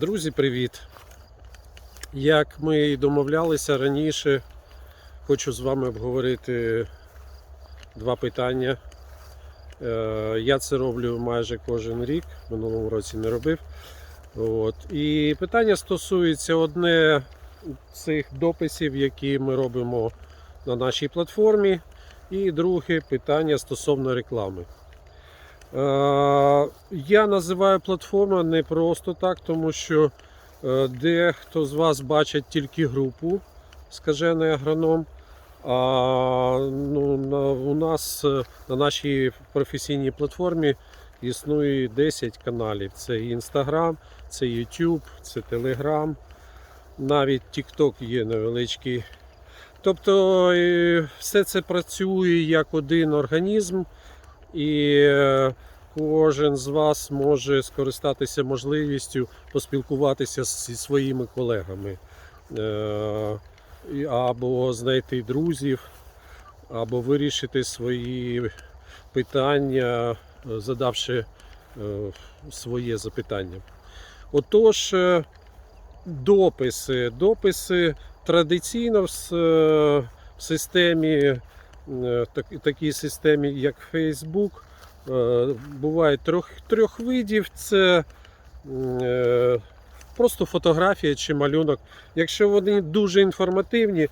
Друзі, привіт! Як ми і домовлялися раніше, хочу з вами обговорити два питання. Е, Я це роблю майже кожен рік, минулому році не робив. От. І питання стосується одне цих дописів, які ми робимо на нашій платформі, і друге питання стосовно реклами. Е, Я називаю платформа не просто так, тому що е, дехто з вас бачить тільки групу скажений агроном. А ну, на, у нас е, на нашій професійній платформі існує 10 каналів. Це Instagram, це YouTube, це Telegram, навіть TikTok є невеличкий. Тобто все це працює як один організм, і е, кожен з вас може скористатися можливістю поспілкуватися зі своїми колегами. Е, або знайти друзів, або вирішити свої питання, е, задавши своє запитання. Отож, дописи. Дописи традиційно в, системі, такій системі, як Facebook, е, буває трьох, трьох видів. Це е, просто фотографія чи малюнок. Якщо вони дуже інформативні,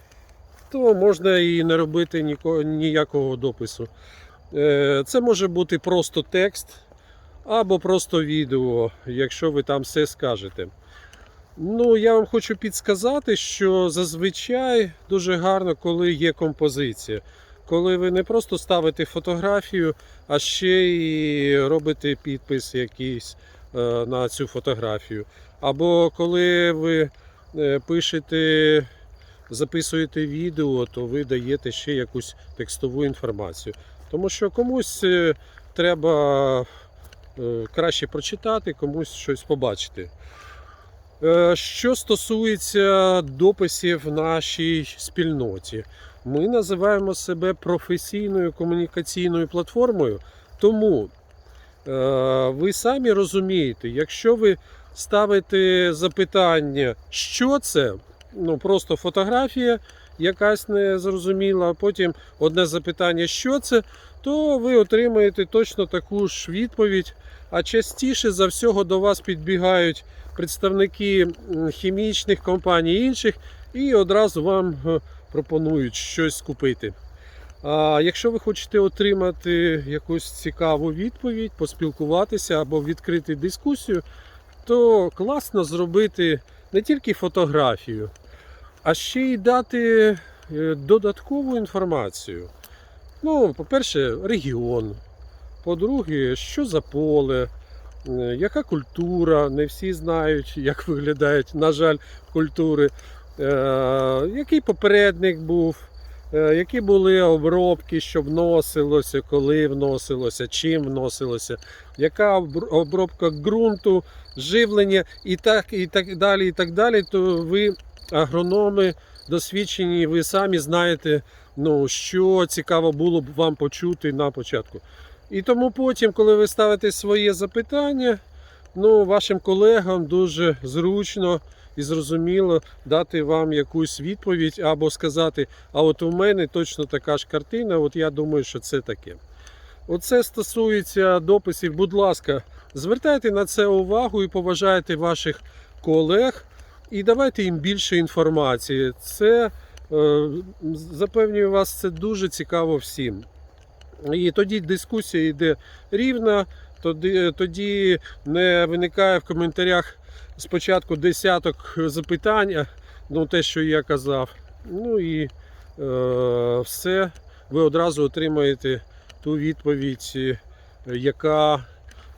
то можна і не робити ніякого допису. Е, Це може бути просто текст або просто відео, якщо ви там все скажете. Ну, я вам хочу підсказати, що зазвичай дуже гарно, коли є композиція. Коли ви не просто ставите фотографію, а ще і робите підпис якийсь е, на цю фотографію. Або коли ви е, пишете, записуєте відео, то ви даєте ще якусь текстову інформацію. Тому що комусь е, треба краще прочитати, комусь щось побачити. Що стосується дописів в нашій спільноті, ми називаємо себе професійною комунікаційною платформою, тому е, ви самі розумієте, якщо ви ставите запитання, що це, ну просто фотографія якась незрозуміла, а потім одне запитання, що це, то ви отримаєте точно таку ж відповідь. А частіше за всього до вас підбігають представники хімічних компаній інших і одразу вам е, пропонують щось купити. А якщо ви хочете отримати якусь цікаву відповідь, поспілкуватися або відкрити дискусію, то класно зробити не тільки фотографію, а ще й дати е, додаткову інформацію. Ну, по-перше, регіон. По-друге, що за поле, е, яка культура, не всі знають, як виглядають, на жаль, культури, який попередник був, е, які були обробки, що вносилося, коли вносилося, чим вносилося, яка обробка ґрунту, живлення і так, і так далі, і так далі, то ви, агрономи, досвідчені, ви самі знаєте, ну, що цікаво було б вам почути на початку. І тому потім, коли ви ставите своє запитання, ну, вашим колегам дуже зручно і зрозуміло дати вам якусь відповідь або сказати, а от у мене точно така ж картина, от я думаю, що це таке. Оце стосується дописів, будь ласка, звертайте на це увагу і поважайте ваших колег і давайте їм більше інформації. Це е, запевнюю вас, це дуже цікаво всім. І тоді дискусія йде рівна, тоді, тоді не виникає в коментарях спочатку десяток запитань, ну те, що я казав. Ну і е, все, ви одразу отримаєте ту відповідь, е, яка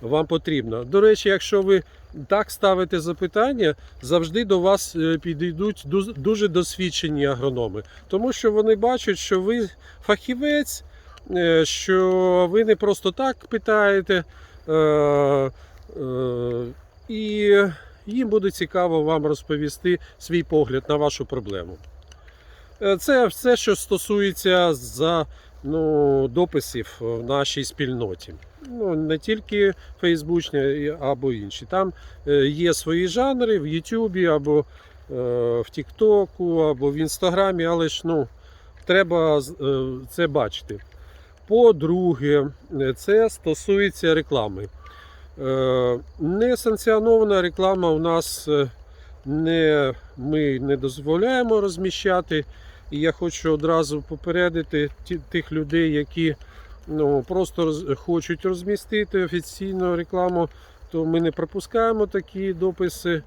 вам потрібна. До речі, якщо ви так ставите запитання, завжди до вас е, підійдуть дуже досвідчені агрономи, тому що вони бачать, що ви фахівець е, що ви не просто так питаєте, е, е, і їм буде цікаво вам розповісти свій погляд на вашу проблему. Е, Це все, що стосується за, ну, дописів в нашій спільноті. ну, не тільки фейсбучні або інші. Там е, є свої жанри в Ютубі або е, в Тіктоку, або в Інстаграмі, але ж ну, треба це бачити. По-друге, це стосується реклами. Е, Несанкціонована реклама у нас е, не, ми не дозволяємо розміщати. І я хочу одразу попередити тих людей, які ну, просто хочуть розмістити офіційну рекламу, то ми не пропускаємо такі дописи.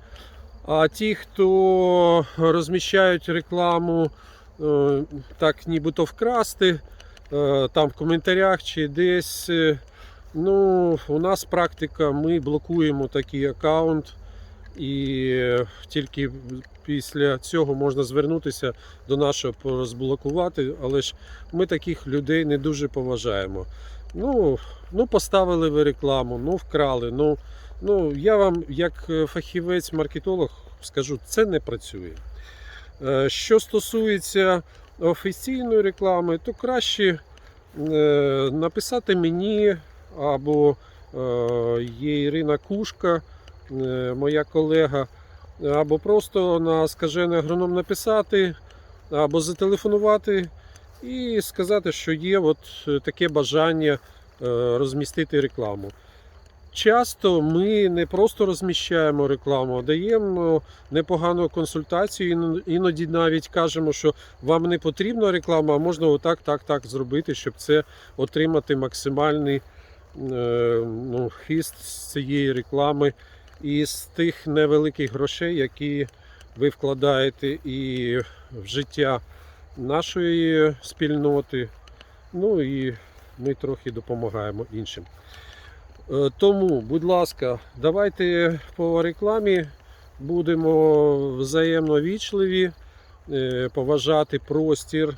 А ті, хто розміщають рекламу, е, так нібито вкрасти, там в коментарях чи десь. Ну, у нас практика, ми блокуємо такий аккаунт, і тільки після цього можна звернутися до нашого порозблокувати, але ж ми таких людей не дуже поважаємо. Ну, ну поставили ви рекламу, ну вкрали. Ну, ну я вам, як е, фахівець-маркетолог, скажу, це не працює. Е, Що стосується офіційної реклами, то краще е, написати мені або е, є Ірина Кушка, е, моя колега, або просто на скажений агроном написати, або зателефонувати і сказати, що є от е, таке бажання розмістити рекламу. Часто ми не просто розміщаємо рекламу, а даємо непогану консультацію. Іноді навіть кажемо, що вам не потрібна реклама, а можна отак, так, так зробити, щоб це отримати максимальний ну, хист з цієї реклами і з тих невеликих грошей, які ви вкладаєте і в життя нашої спільноти. Ну і ми трохи допомагаємо іншим. Е, Тому, будь ласка, давайте по рекламі будемо взаємно вічливі, е, поважати простір.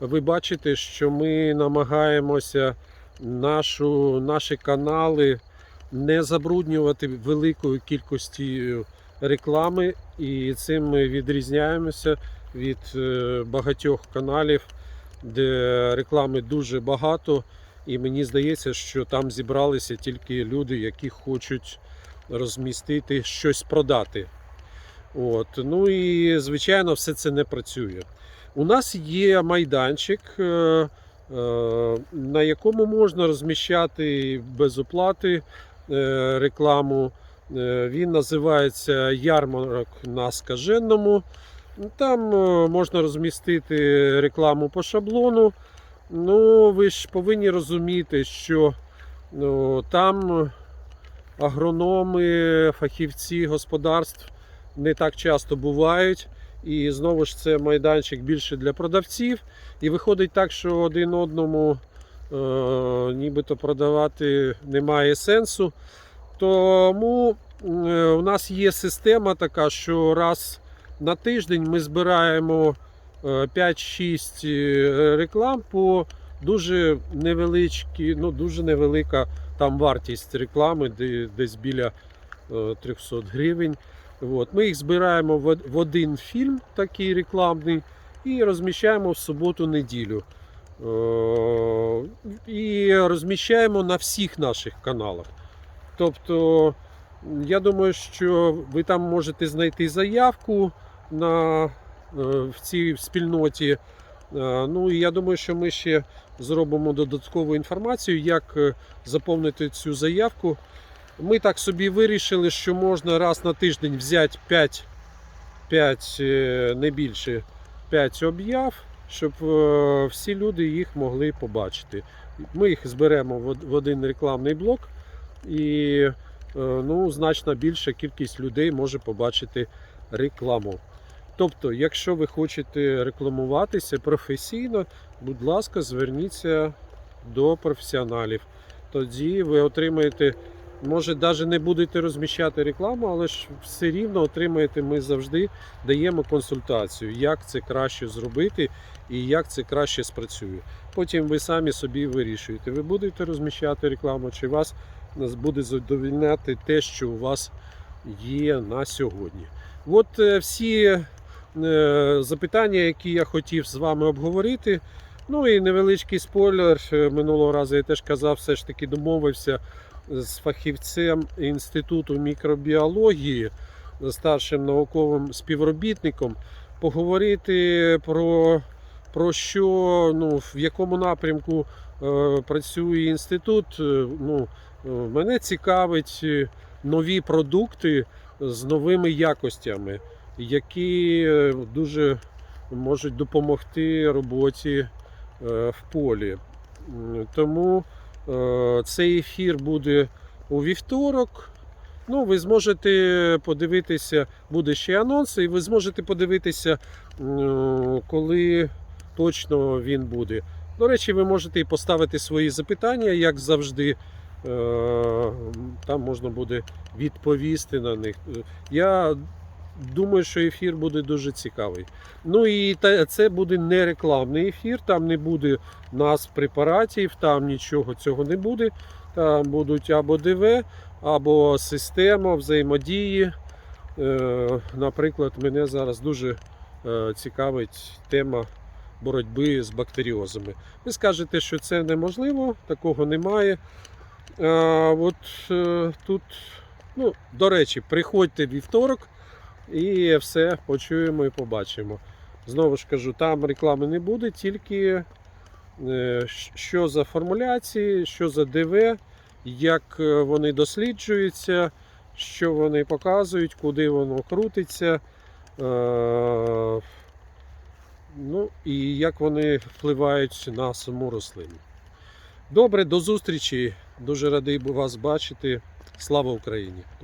Ви бачите, що ми намагаємося нашу, наші канали не забруднювати великою кількістю реклами, і цим ми відрізняємося від е, багатьох каналів, де реклами дуже багато. І мені здається, що там зібралися тільки люди, які хочуть розмістити щось продати. От. Ну і звичайно, все це не працює. У нас є майданчик, е, е, на якому можна розміщати без оплати е, рекламу. Е, Він називається Ярмарок на скаженному. Там е, можна розмістити рекламу по шаблону. Ну, ви ж повинні розуміти, що ну, там агрономи, фахівці господарств не так часто бувають. І знову ж це майданчик більше для продавців. І виходить так, що один одному е, нібито продавати немає сенсу. Тому е, у нас є система така, що раз на тиждень ми збираємо е, 5-6 е, реклам по дуже невеличкі, ну дуже невелика там вартість реклами, де- десь біля е, 300 гривень. От. Ми їх збираємо в один фільм, такий рекламний, і розміщаємо в суботу-неділю. Е, І розміщаємо на всіх наших каналах. Тобто, я думаю, що ви там можете знайти заявку на, е, в цій спільноті. Е, Ну і я думаю, що ми ще зробимо додаткову інформацію, як заповнити цю заявку. Ми так собі вирішили, що можна раз на тиждень взяти 5, 5 не більше 5 об'яв, щоб е, всі люди їх могли побачити. Ми їх зберемо в один рекламний блок, і е, ну, значно більша кількість людей може побачити рекламу. Тобто, якщо ви хочете рекламуватися професійно, будь ласка, зверніться до професіоналів. Тоді ви отримаєте, може, навіть не будете розміщати рекламу, але ж все рівно отримаєте. Ми завжди даємо консультацію, як це краще зробити і як це краще спрацює. Потім ви самі собі вирішуєте, ви будете розміщати рекламу, чи вас буде задовільняти те, що у вас є на сьогодні. От е, всі е, запитання, які я хотів з вами обговорити. Ну і невеличкий спойлер. Минулого разу я теж казав, все ж таки домовився з фахівцем Інституту мікробіології, старшим науковим співробітником, поговорити про, про що, ну, в якому напрямку е, працює інститут. Е, Ну, е, мене цікавить е, нові продукти з новими якостями, які дуже можуть допомогти роботі в полі. Тому е, цей ефір буде у вівторок. Ну, ви зможете подивитися, буде ще анонс, і ви зможете подивитися, коли точно він буде. До речі, ви можете і поставити свої запитання, як завжди. Е, Там можна буде відповісти на них. Е, Я думаю, що ефір буде дуже цікавий. Ну і це буде не рекламний ефір, там не буде нас препаратів, там нічого цього не буде. Там будуть або ДВ, або система взаємодії. Е, Наприклад, мене зараз дуже е, цікавить тема боротьби з бактеріозами. Ви скажете, що це неможливо, такого немає. А, от е, тут, ну, до речі, приходьте вівторок і все почуємо і побачимо. Знову ж кажу, там реклами не буде, тільки е, що за формуляції, що за ДВ, як е, вони досліджуються, що вони показують, куди воно крутиться. Е, Ну і як вони впливають на саму рослину. Добре, до зустрічі. Дуже радий вас бачити. Слава Україні!